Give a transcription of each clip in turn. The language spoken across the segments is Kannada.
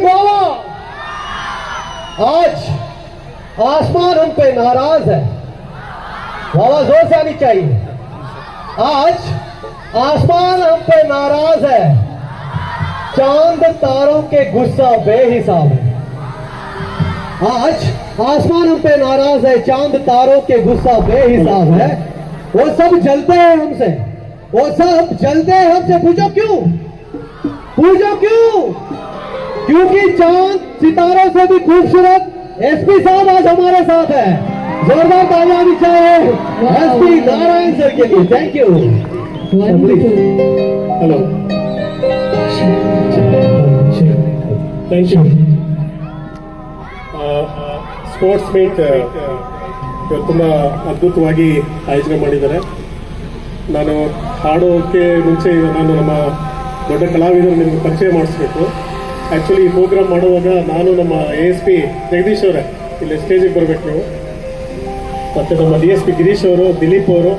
गोवा आज आसमान हम पे नाराज़ है। बाबा ज़ोर से आनी चाहिए। आज आसमान हम पे नाराज़ है। चाँद तारों के गुस्सा बेहिसाब है। आज आसमान हम पे नाराज़ है, चाँद तारों के गुस्सा बेहिसाब है। वो सब जलते हैं हमसे। वो सब जलते हैं हमसे। पूछो क्यों? पूछो क्यों? क्योंकि चांद सितारों से भी खूबसूरत एसपी साहब आज हमारे साथ है जोरदार तालियां भी चाहिए एसपी नारायण सर के लिए thank you hello thank you sports meet ಇವತ್ತು ತುಂಬ ಅದ್ಭುತವಾಗಿ ಆಯೋಜನೆ ಮಾಡಿದ್ದಾರೆ ನಾನು ಹಾಡೋಕ್ಕೆ ಮುಂಚೆ ನಾನು ನಮ್ಮ ದೊಡ್ಡ ಕಲಾವಿದರು ನಿಮಗೆ ಪರಿಚಯ ಮಾಡಿಸ್ಬೇಕು ಆ್ಯಕ್ಚುಲಿ ಈ ಪ್ರೋಗ್ರಾಮ್ ಮಾಡುವಾಗ ನಾನು ನಮ್ಮ ಎ ಎಸ್ ಪಿ ಜಗದೀಶ್ ಅವರೇ. ಇಲ್ಲಿ ಸ್ಟೇಜಿಗೆ ಬರಬೇಕು ನೀವು. ಮತ್ತು ನಮ್ಮ ಡಿ ಎಸ್ ಪಿ ಗಿರೀಶ್ ಅವರು ದಿಲೀಪ್ ಅವರು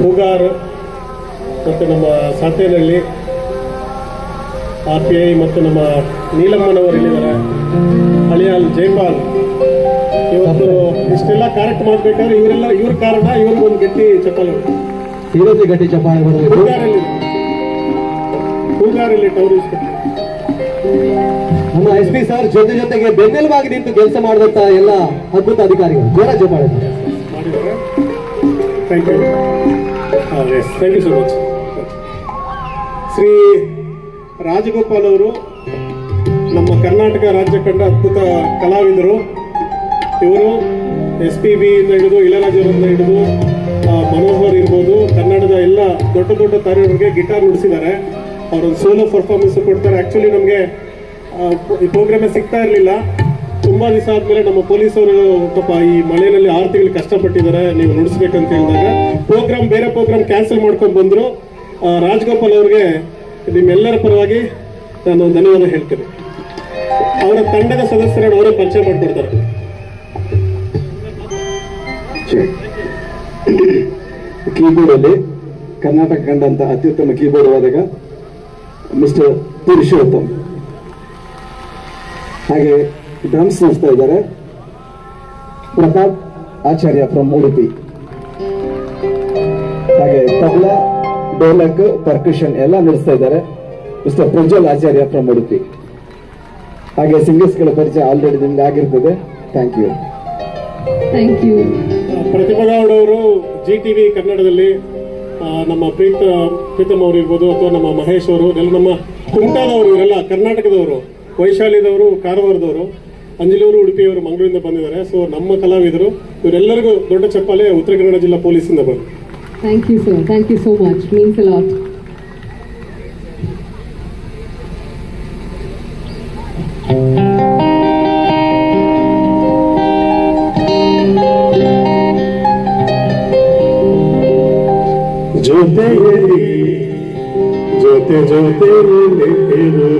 ಹೂಗಾರ್ ಮತ್ತು ನಮ್ಮ ಸಾತೇನಹಳ್ಳಿ ಆರ್ ಪಿ ಐ ಮತ್ತು ನಮ್ಮ ನೀಲಮ್ಮನವರು ಇಲ್ಲಿದ್ದಾರೆ. ಅಳಿಯಾಲ್ ಜೈಪಾಲ್. ಇವತ್ತು ಇಷ್ಟೆಲ್ಲ ಕಾರ್ಯಕ್ರಮ ಮಾಡಬೇಕಾದ್ರೆ ಇವರೆಲ್ಲ ಇವ್ರ ಕಾರಣ ಇವ್ರಿಗೊಂದು ಗಟ್ಟಿ ಚಪ್ಪಾಳೆ ಇವತ್ತು ಗಟ್ಟಿ ಚಪ್ಪಾಳೆ ಬರಬೇಕು ಹೂಗಾರಲ್ಲಿ. ಹೂಗಾರಲ್ಲಿ ಟೌರ್ ಇನ್ಸ್ಪೆಕ್ಟರ್ ನಮ್ಮ ಎಸ್ ಪಿ ಸರ್ ಜೊತೆ ಜೊತೆಗೆ ಬೆನ್ನೆಲುಬಾಗಿ ನಿಂತು ಕೆಲಸ ಮಾಡಿದಂತ ಎಲ್ಲ ಅದ್ಭುತ ಅಧಿಕಾರಿಗಳು. ಜೋರ ಜೋ ಮಾಡಿದ್ದಾರೆ. Thank you yes thank you so much Shri Rajagopal ಅವರು, ನಮ್ಮ ಕರ್ನಾಟಕ ರಾಜ್ಯ ಕಂಡ ಅದ್ಭುತ ಕಲಾವಿದರು. ಇವರು ಎಸ್ ಪಿ ಬಿ ಇಂದ ಹಿಡಿದು ಇಳರಾಜರಿಂದ ಹಿಡಿದು ಮನೋಹರ್ ಇರ್ಬೋದು, ಕನ್ನಡದ ಎಲ್ಲ ದೊಡ್ಡ ದೊಡ್ಡ ತಾರೆಯವರಿಗೆ ಗಿಟಾರ್ ನುಡಿಸಿದ್ದಾರೆ ಅವರೊಂದು ಸೋಲೋ ಪರ್ಫಾರ್ಮೆನ್ಸ್ ಕೊಡ್ತಾರೆ. ಆ್ಯಕ್ಚುಲಿ ನಮಗೆ ಈ ಪ್ರೋಗ್ರಾಮೇ ಸಿಗ್ತಾ ಇರಲಿಲ್ಲ. ತುಂಬ ದಿವಸ ಆದ್ಮೇಲೆ ನಮ್ಮ ಪೊಲೀಸರು ಪಾಪ ಈ ಮಳೆಯಲ್ಲಿ ಆರು ತಿಂಗಳು ಕಷ್ಟಪಟ್ಟಿದ್ದಾರೆ, ನೀವು ನುಡಿಸ್ಬೇಕಂತ ಹೇಳಿದಾಗ. ಪ್ರೋಗ್ರಾಮ್ ಬೇರೆ ಪ್ರೋಗ್ರಾಮ್ ಕ್ಯಾನ್ಸಲ್ ಮಾಡ್ಕೊಂಡು ಬಂದ್ರು. ರಾಜ್ಗೋಪಾಲ್ ಅವ್ರಿಗೆ ನಿಮ್ಮೆಲ್ಲರ ಪರವಾಗಿ ನಾನು ಧನ್ಯವಾದ ಹೇಳ್ತೇನೆ. ಅವರ ತಂಡದ ಸದಸ್ಯರನ್ನು ಅವರೇ ಪರಿಚಯ ಮಾಡಿಕೊಡ್ತಾರೆ. ಕೀಬೋರ್ಡ್ ಅಲ್ಲಿ ಕರ್ನಾಟಕ ಕಂಡಂತ ಅತ್ಯುತ್ತಮ ಕೀಬೋರ್ಡ್ ವಾದಕ ಮಿಸ್ಟರ್ ಪುರುಷೋತ್ತಮ್ ಹಾಗೆ ಡ್ರಮ್ಸ್ ನುಡಿಸ್ತಾ ಇದ್ದಾರೆ. ಪ್ರತಾಪ್ ಆಚಾರ್ಯ ಫ್ರಮ್ ಉಡುಪಿ ಹಾಗೆ ತಬಲಾ ಡೋಲಕ್ ಪರ್ಕಷನ್ ಎಲ್ಲ ನಡೆಸ್ತಾ ಇದ್ದಾರೆ. ಮಿಸ್ಟರ್ ಪ್ರಜ್ವಲ್ ಆಚಾರ್ಯ ಫ್ರಮ್ ಉಡುಪಿ ಹಾಗೆ ಸಿಂಗರ್ಸ್ಗಳ ಪರಿಚಯ ಆಲ್ರೆಡಿ ನಿಮ್ಗೆ ಆಗಿರ್ತದೆ. Thank you thank you Prathibha Gowd ಅವರು ಜಿ ಟಿವಿ ಕನ್ನಡದಲ್ಲಿ ನಮ್ಮ ಪ್ರೀತ ಪ್ರೀತಮ್ ಅವರು ಇರ್ಬೋದು ಅಥವಾ ನಮ್ಮ ಮಹೇಶ್ ಅವರು ಎಲ್ಲ ನಮ್ಮ ಕುಮಟಾದವರು ಇವರೆಲ್ಲ, ಕರ್ನಾಟಕದವರು, ವೈಶಾಲಿದವರು, ಕಾರವಾರದವರು, ಅಂಜಲಿಯವರು, ಉಡುಪಿಯವರು, ಮಂಗಳೂರಿಂದ ಬಂದಿದ್ದಾರೆ. ಸೊ ನಮ್ಮ ಕಲಾವಿದರು, ಇವರೆಲ್ಲರಿಗೂ ದೊಡ್ಡ ಚಪ್ಪಾಲೆ ಉತ್ತರ ಕನ್ನಡ ಜಿಲ್ಲಾ ಪೊಲೀಸಿಂದ ಬಂದು. Thank you sir thank you so much means uh Thank you.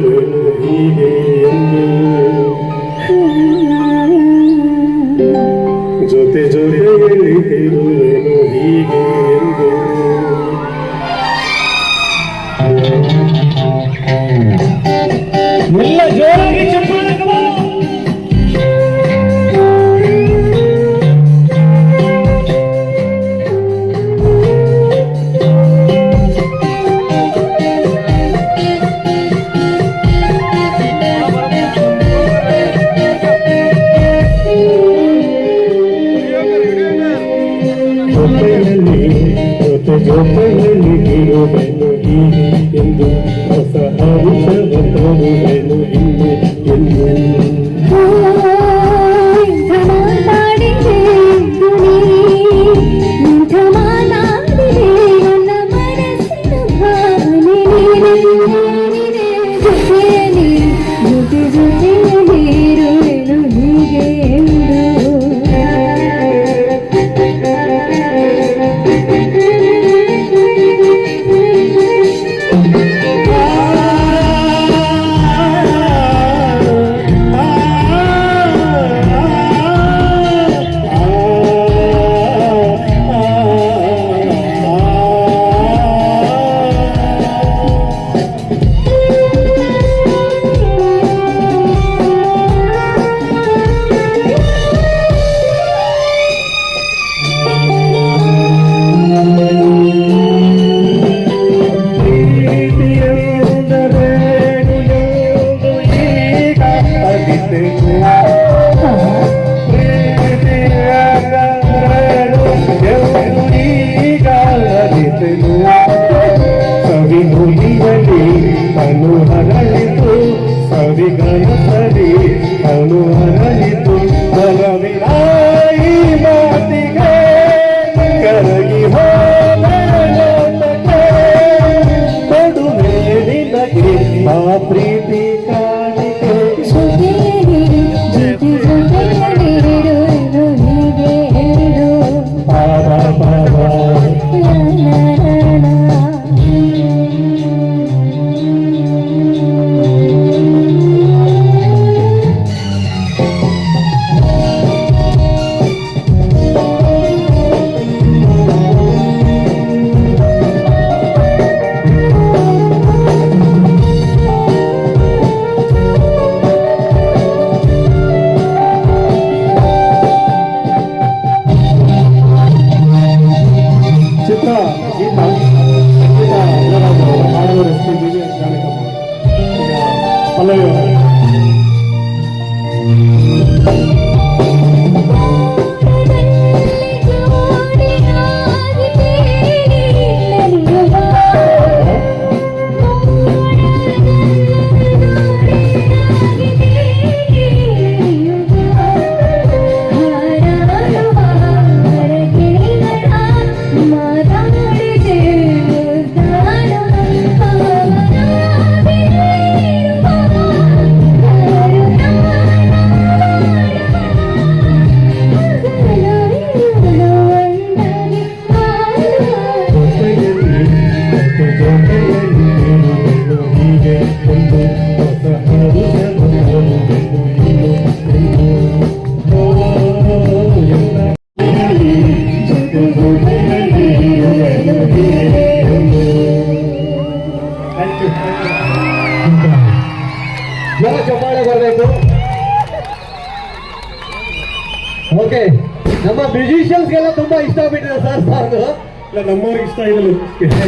ಇಷ್ಟ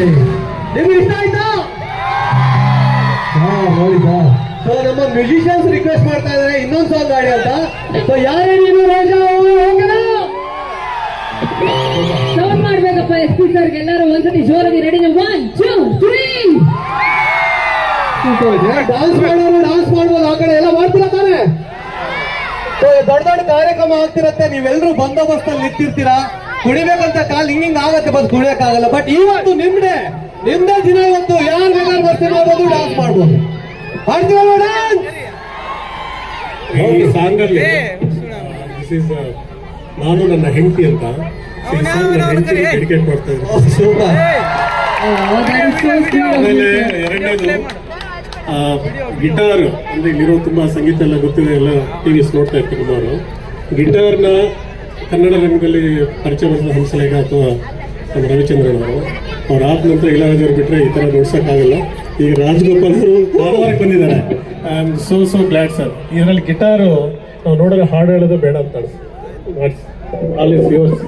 ನಿಮ್ಗೆ ಇಷ್ಟ ಆಯ್ತಾ? ಹಾ ನೋಡಿದಾ ಸೊ ನಮ್ಮ ಮ್ಯೂಸಿಷಿಯನ್ಸ್ ರಿಕ್ವೆಸ್ಟ್ ಮಾಡ್ತಾ ಇದ್ದಾರೆ. ಇನ್ನೊಂದು ಸಾಂಗ್ ಆಡಿ ಅಂತ. ಸೊ ಯಾರೇ ನೀನು ರಾಜ ಸೌಂಡ್ ಮಾಡ್ಬೇಕಪ್ಪ ಎಸ್ ಪಿ ಸರ್ಗೆ ಎಲ್ಲರೂ ಒಂದ್ಸತಿ ಜೋರಾಗಿ ready one two three dance ಮಾಡೋರು ಡಾನ್ಸ್ ಮಾಡ್ಬೋದು. ಆ ಕಡೆ ಎಲ್ಲ ಮಾಡ್ತೀರಾ ತಾನೆ? ಸೊ ದೊಡ್ಡ ದೊಡ್ಡ ಕಾರ್ಯಕ್ರಮ ಆಗ್ತಿರತ್ತೆ. ನೀವೆಲ್ಲರೂ ಬಂದೋಬಸ್ತಲ್ಲಿ ನಿಂತಿರ್ತೀರಾ? ಕುಡಿಬೇಕಂತ ಕಾಲ್ ಹಿಂಗ್ ಹಿಂಗ್ ಆಗತ್ತೆ ಬಸ್ ಕುಡಿಯಕ್ಕಾಗಲ್ಲ ಬಟ್ ಇವತ್ತು ನಿಮ್ದೆ ನಿಮ್ದೇ ದಿನ ಇವತ್ತು ಯಾರು ಬೇಕಾದ್ರೂ ಬರ್ತೀನಿ ಮಾಡ್ಬೋದು. ಡಾನ್ಸ್ ಮಾಡ್ಬೋದು ಡಾನ್ಸ್ ಈ ಸಾಂಗ್ ಅಲ್ಲಿ ದಿಸ್ ಇಸ್ ನಾನು ನನ್ನ ಹೆಂಡತಿ ಅಂತ. ಈ ಸಾಂಗ್ ಹೆಂಡತಿ ಡೆಡಿಕೇಟ್ ಮಾಡ್ತಾ ಇದ್ದೀನಿ. ಸೂಪರ್ ಆಮೇಲೆ ಎರಡನೇದು ಗಿಟಾರ್. ಅಂದ್ರೆ ಇಲ್ಲಿರೋ ತುಂಬಾ ಸಂಗೀತ ಎಲ್ಲ ಗೊತ್ತಿದೆ ಎಲ್ಲ ಟಿವಿಸ್ ನೋಡ್ತಾ ಇರ್ತೀವಿ ಸುಮಾರು. ಗಿಟಾರ್ನ ಕನ್ನಡ ರಂಗದಲ್ಲಿ ಪರಿಚಯ ಮಾಡಿದ ಹಂಸಲೇಖ ಅಥವಾ ನಮ್ಮ ರವಿಚಂದ್ರನ್ ಅವರು ಅವ್ರು ಆದ ನಂತರ ಇಳರಾಜ್ ಬಿಟ್ಟರೆ ಬಿಟ್ರೆ ಈ ಥರ ನೋಡ್ಸೋಕ್ಕಾಗಲ್ಲ. ಈಗ ರಾಜಗೋಪಾಲ್ ಅವರು ಕಾರವಾರಕ್ಕೆ ಬಂದಿದ್ದಾರೆ. I am so so glad sir ಇದರಲ್ಲಿ ಗಿಟಾರು ನಾವು ನೋಡಿದ್ರೆ ಹಾಡು ಹೇಳೋದು ಬೇಡ ಅಂತ ಆಲ್ ಇಸ್ ಯೋರ್ಸ್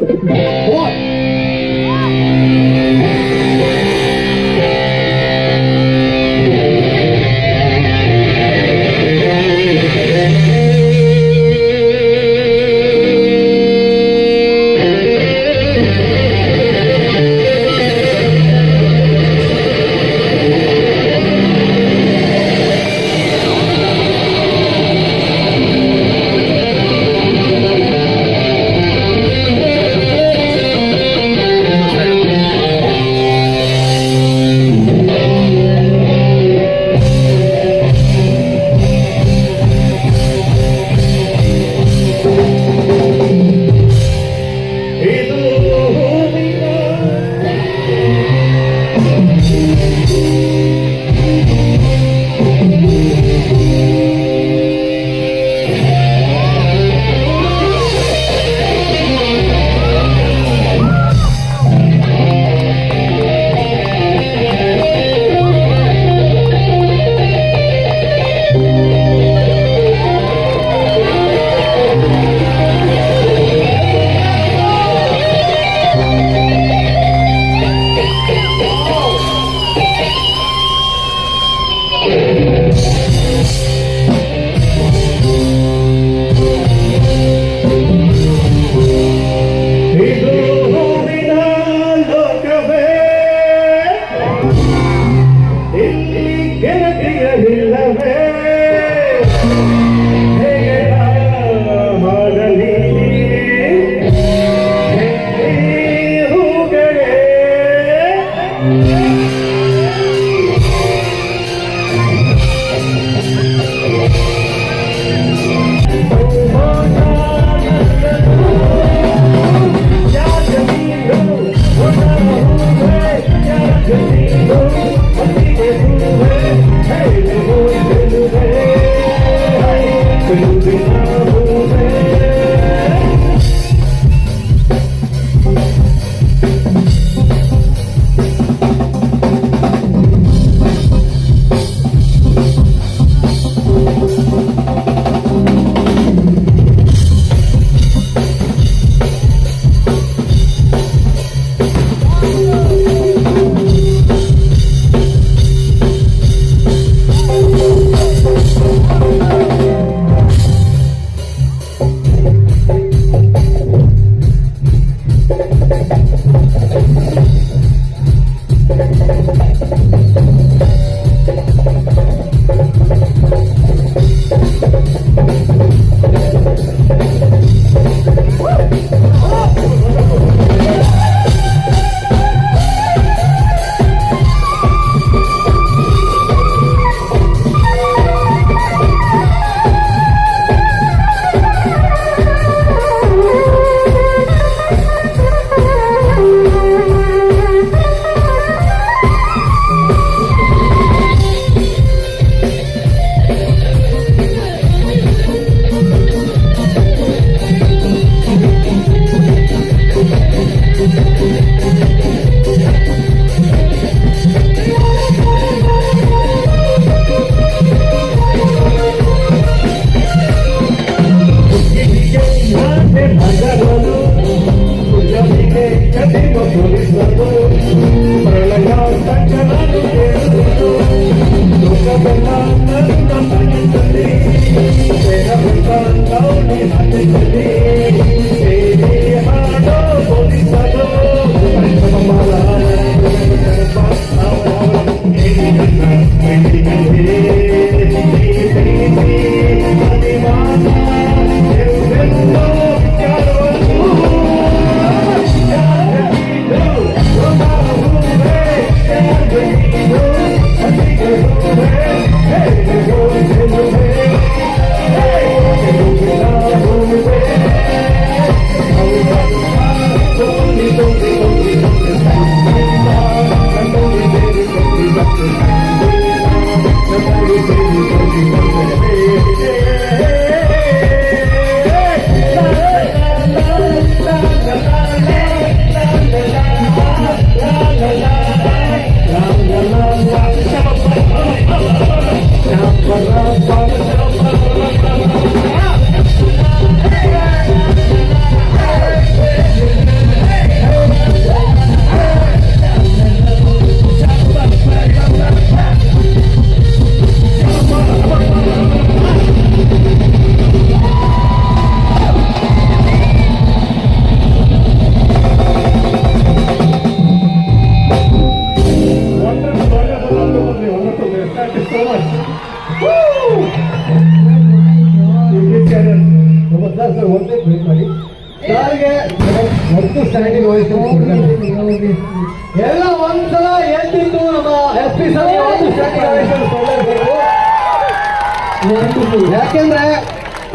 ಯಾಕೆಂದ್ರೆ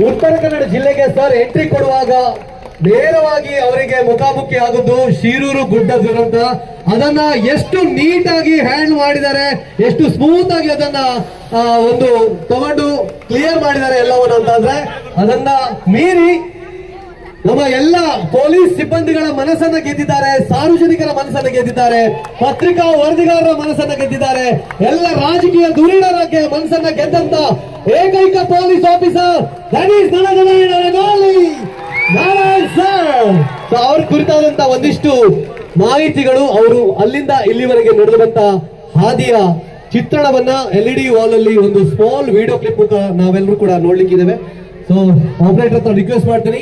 ಉತ್ತರ ಕನ್ನಡ ಜಿಲ್ಲೆಗೆ ಸರ್ ಎಂಟ್ರಿ ಕೊಡುವಾಗ ನೇರವಾಗಿ ಅವರಿಗೆ ಮುಖಾಮುಖಿ ಆಗುದು ಶಿರೂರು ಗುಡ್ಡ ದುರಂತ ಅದನ್ನ ಎಷ್ಟು ನೀಟಾಗಿ ಹ್ಯಾಂಡ್ ಮಾಡಿದ್ದಾರೆ, ಎಷ್ಟು ಸ್ಮೂತ್ ಆಗಿ ಅದನ್ನ ಒಂದು ತಗೊಂಡು ಕ್ಲಿಯರ್ ಮಾಡಿದ್ದಾರೆ ಎಲ್ಲವನ್ನು ಅಂತಂದ್ರೆ ಅದನ್ನ ಮೀರಿ ನಮ್ಮ ಎಲ್ಲ ಪೊಲೀಸ್ ಸಿಬ್ಬಂದಿಗಳ ಮನಸ್ಸನ್ನ ಗೆದ್ದಿದ್ದಾರೆ, ಸಾರ್ವಜನಿಕರ ಮನಸ್ಸನ್ನ ಗೆದ್ದಿದ್ದಾರೆ, ಪತ್ರಿಕಾ ವರದಿಗಾರರ ಮನಸ್ಸನ್ನ ಗೆದ್ದಿದ್ದಾರೆ, ಎಲ್ಲ ರಾಜಕೀಯ ಧುರೀಣರ ಮನಸ್ಸನ್ನ ಗೆದ್ದಂತ ಏಕೈಕ ಪೊಲೀಸ್ ಆಫೀಸರ್ ನಾರಾಯಣ್ ಸರ್. ಅವ್ರ ಕುರಿತಾದಂತ ಒಂದಿಷ್ಟು ಮಾಹಿತಿಗಳು ಅವರು ಅಲ್ಲಿಂದ ಇಲ್ಲಿವರೆಗೆ ನಡೆದಂತ ಹಾದಿಯ ಚಿತ್ರಣವನ್ನ ಎಲ್ ಇ ಡಿ ವಾಲ್ ಅಲ್ಲಿ ಒಂದು ಸ್ಮಾಲ್ ವಿಡಿಯೋ ಕ್ಲಿಪ್ ನಾವೆಲ್ಲರೂ ಕೂಡ ನೋಡ್ಲಿಕ್ಕಿದ್ದೇವೆ. ಸೊ ಆಪರೇಟರ್ ರಿಕ್ವೆಸ್ಟ್ ಮಾಡ್ತೀನಿ.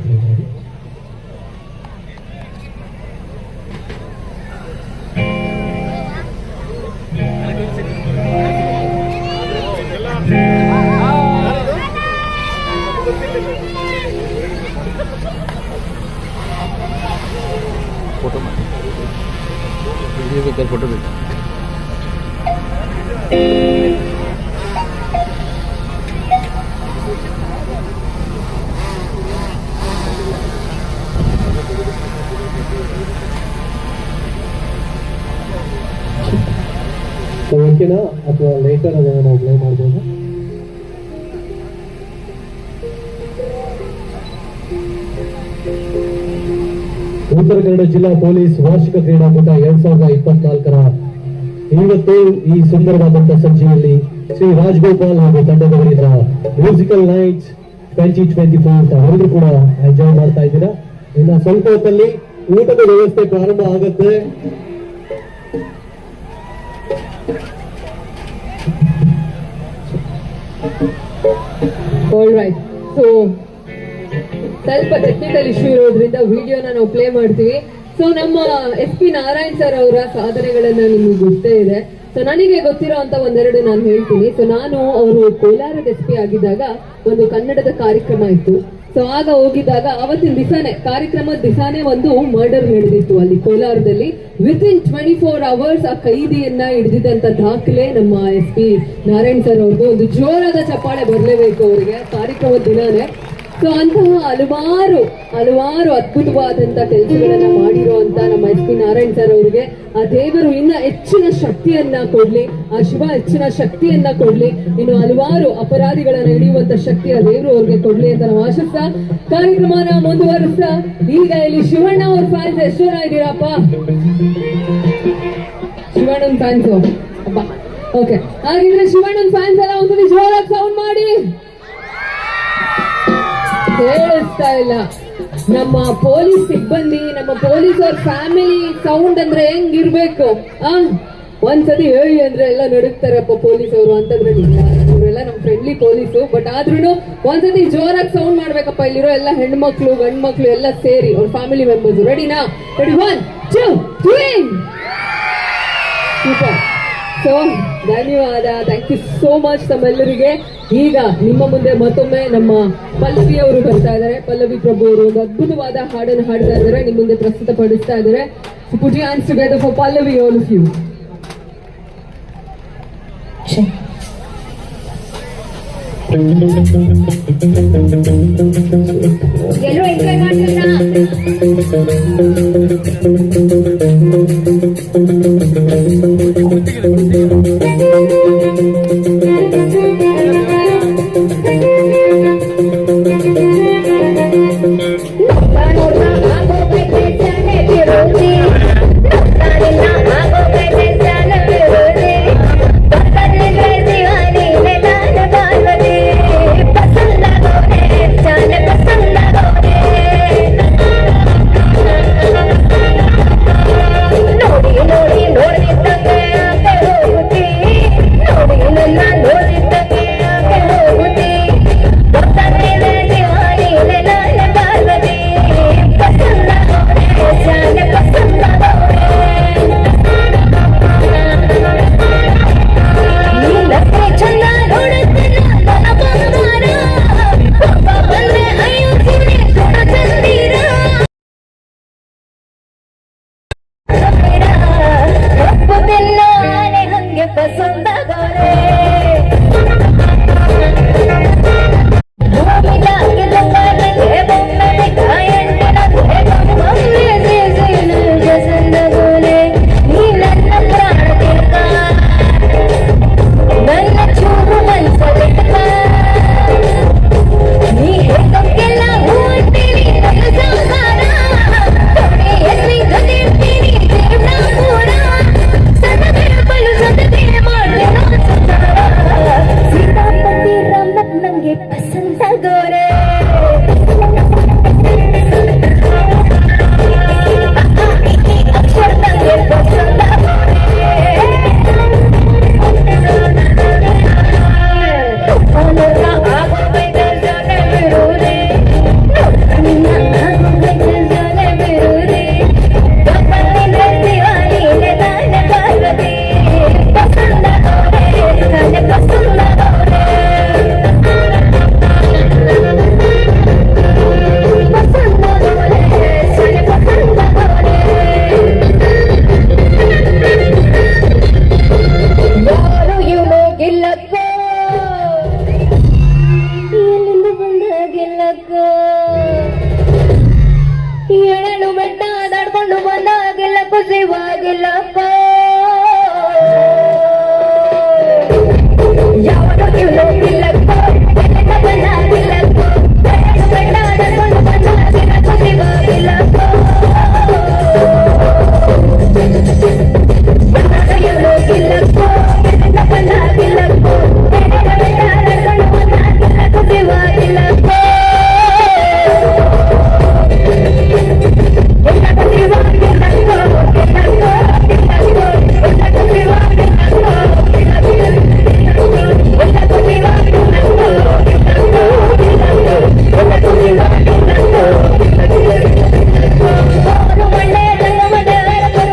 ಅದನ್ನು ನಾವು ಪ್ಲೇ ಮಾಡ್ಬೋದು? ಉತ್ತರ ಕನ್ನಡ ಜಿಲ್ಲಾ ಪೊಲೀಸ್ ವಾರ್ಷಿಕ ಕ್ರೀಡಾಕೂಟ ಎರಡ್ ಸಾವಿರದ ಇಪ್ಪತ್ನಾಲ್ಕರ ಇವತ್ತು ಈ ಸುಂದರವಾದಂತಹ ಸಂಜೆಯಲ್ಲಿ ಶ್ರೀ ರಾಜಗೋಪಾಲ್ ಹಾಗೂ ತಂಡದವರಿಂದ musical night twenty twenty four ಅವರು ಕೂಡ ಎಂಜಾಯ್ ಮಾಡ್ತಾ ಇದ್ದೀರಾ? ಇನ್ನು ಸ್ವಲ್ಪ ಹೊತ್ತಲ್ಲಿ ಊಟದ ವ್ಯವಸ್ಥೆ ಪ್ರಾರಂಭ ಆಗುತ್ತೆ. ಆಲ್ ರೈಟ್ ಸೊ ಸ್ವಲ್ಪ ಟೆಕ್ನಿಕಲ್ ಇಶ್ಯೂ ಇರೋದ್ರಿಂದ ವಿಡಿಯೋನ ನಾವು ಪ್ಲೇ ಮಾಡ್ತೀವಿ. ಸೊ ನಮ್ಮ ಎಸ್ ಪಿ ನಾರಾಯಣ್ ಸರ್ ಅವರ ಸಾಧನೆಗಳನ್ನ ನಿಮ್ಗೆ ಗೊತ್ತೇ ಇದೆ. ಸೊ ನನಗೆ ಗೊತ್ತಿರೋ ಅಂತ ಒಂದೆರಡು ನಾನು ಹೇಳ್ತೀನಿ. ಸೊ ನಾನು ಅವರು ಕೋಲಾರದ ಎಸ್ ಪಿ ಆಗಿದ್ದಾಗ ಒಂದು ಕನ್ನಡದ ಕಾರ್ಯಕ್ರಮ ಇತ್ತು. ಸೊ ಆಗ ಹೋಗಿದ್ದಾಗ ಅವತ್ತಿನ ದಿಸಾನೆ ಕಾರ್ಯಕ್ರಮದ ದಿಸಾನೆ ಒಂದು ಮರ್ಡರ್ ನಡೆದಿತ್ತು ಅಲ್ಲಿ ಕೋಲಾರದಲ್ಲಿ. Within twenty four hours ಆ ಕೈದಿಯನ್ನ ಹಿಡಿದಿದ್ದಂತ ದಾಖಲೆ ನಮ್ಮ ಎಸ್ ಪಿ ನಾರಾಯಣ್ ಸರ್ ಅವ್ರದ್ದು ಒಂದು ಜೋರಾದ ಚಪ್ಪಾಳೆ ಬರಲೇಬೇಕು ಅವರಿಗೆ. ಕಾರ್ಯಕ್ರಮದ ದಿನಾನೇ. ಸೊ ಅಂತಹ ಹಲವಾರು ಹಲವಾರು ಅದ್ಭುತವಾದಂತ ಕೆಲಸಗಳನ್ನ ಮಾಡಿರುವಂತ ನಮ್ಮ ಎಸ್ ಪಿ ನಾರಾಯಣ್ ಸರ್ ಅವರಿಗೆ, ಆ ದೇವರು ಇನ್ನ ಹೆಚ್ಚಿನ ಶಕ್ತಿಯನ್ನ ಕೊಡ್ಲಿ, ಆ ಶಿವ ಹೆಚ್ಚಿನ ಶಕ್ತಿಯನ್ನ ಕೊಡ್ಲಿ, ಇನ್ನು ಹಲವಾರು ಅಪರಾಧಿಗಳನ್ನ ಹಿಡಿಯುವಂತ ಶಕ್ತಿ ಆ ದೇವರು ಅವ್ರಿಗೆ ಕೊಡ್ಲಿ ಅಂತ ನಾವು ಆಶಿಸ್ತಾ, ಕಾರ್ಯಕ್ರಮನ ಮುಂದುವರಿಸ್ತಾ, ಈಗ ಇಲ್ಲಿ ಶಿವಣ್ಣ ಅವ್ರ ಫ್ಯಾನ್ಸ್ ಎಷ್ಟು ಜನ ಇದ್ದೀರಪ್ಪ? ಶಿವಣ್ಣನ್ ಫ್ಯಾನ್ಸ್ ಓಕೆ ಹಾಗಿದ್ರೆ ಶಿವಣ್ಣನ್ ಫ್ಯಾನ್ಸ್ ಎಲ್ಲ ಒಂದು ಜೋರಾಗಿ ಸೌಂಡ್ ಮಾಡಿ. ಕೇಳಿಸ್ತಾ ಇಲ್ಲ. ನಮ್ಮ ಪೊಲೀಸ್ ಸಿಬ್ಬಂದಿ, ನಮ್ಮ ಪೊಲೀಸ್ ಅವ್ರ ಫ್ಯಾಮಿಲಿ ಸೌಂಡ್ ಅಂದ್ರೆ ಹೆಂಗಿರ್ಬೇಕು? ಆ? ಒಂದ್ಸತಿ ಹೇಳಿ ಅಂದ್ರೆ ಎಲ್ಲ ನಡುಕ್ತಾರಪ್ಪ ಪೊಲೀಸ್ ಅವರು ಅಂತದ್ರಲ್ಲಿ ನಮ್ಮ ಫ್ರೆಂಡ್ಲಿ ಪೊಲೀಸು ಬಟ್ ಆದ್ರೂ ಒಂದ್ಸತಿ ಜೋರಾಗಿ ಸೌಂಡ್ ಮಾಡ್ಬೇಕಪ್ಪ ಇಲ್ಲಿರೋ ಎಲ್ಲ ಹೆಣ್ಮಕ್ಳು, ಗಂಡ್ಮಕ್ಳು ಎಲ್ಲ ಸೇರಿ, ಅವ್ರ ಫ್ಯಾಮಿಲಿ ಮೆಂಬರ್ಸ್ ರೆಡಿನಾ ready one two three super so ಧನ್ಯವಾದ. ಥ್ಯಾಂಕ್ ಯು ಸೋ ಮಚ್ ತಮ್ಮೆಲ್ಲರಿಗೆ. ಈಗ ನಿಮ್ಮ ಮುಂದೆ ಮತ್ತೊಮ್ಮೆ ನಮ್ಮ ಪಲ್ಲವಿ ಅವರು ಬರ್ತಾ ಇದ್ದಾರೆ. ಪಲ್ಲವಿ ಪ್ರಭು ಅವರು ಒಂದು ಅದ್ಭುತವಾದ ಹಾಡನ್ನು ಹಾಡ್ತಾ ಇದ್ದಾರೆ. ನಿಮ್ಮ ಮುಂದೆ ಪ್ರಸ್ತುತಪಡಿಸ್ತಾ ಇದ್ದಾರೆ. Put hands together for Pallavi all of you ಎಲ್ಲರೂ ಎಂಜಾಯ್ ಮಾಡ್ತಿದ್ರಾ ನೋಡಿ